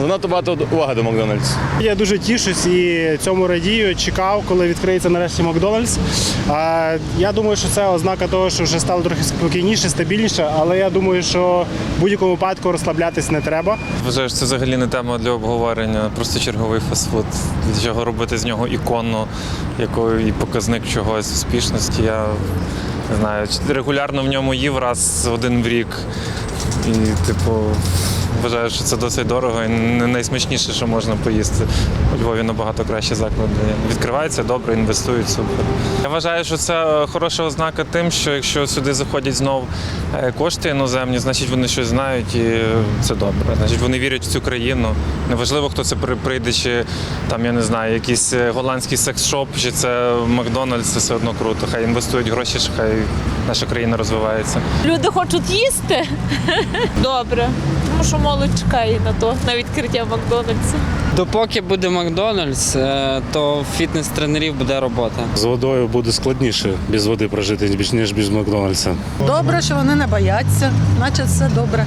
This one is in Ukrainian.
занадто багато уваги до Макдональдс. Я дуже тішусь і цьому радію. Чекав, коли відкриється нарешті Макдональдс. А, Я думаю, що це ознака того, що вже стало трохи спокійніше, стабільніше, але я думаю, що в будь-якому випадку розслаблятись не треба. Вважаю, що це взагалі не тема для обговорення, просто черговий фастфуд. Для чого робити з нього ікону, якою і показник чогось успішності. Я не знаю, регулярно в ньому їв раз один в рік. І, типу, вважаю, що це досить дорого і не найсмачніше, що можна поїсти. У Львові набагато кращі заклади. Відкриваються добре, інвестують супер. Я вважаю, що це хороша ознака тим, що якщо сюди заходять знов е, кошти іноземні, значить вони щось знають і це добре. Значить, вони вірять в цю країну. Неважливо, хто це при- прийде, чи там я не знаю, якийсь е, голландський секс-шоп, чи це Макдональдс, це все одно круто. Хай інвестують гроші, хай наша країна розвивається. Люди хочуть їсти. Добре. Тому що молодь чекає на то, на відкриття Макдональдса. Допоки буде Макдональдс, е, то фітнес-тренерів буде робота. З водою буде складніше без води прожити, ніж ніж без Макдональдса. Добре, що вони не бояться, значить все добре.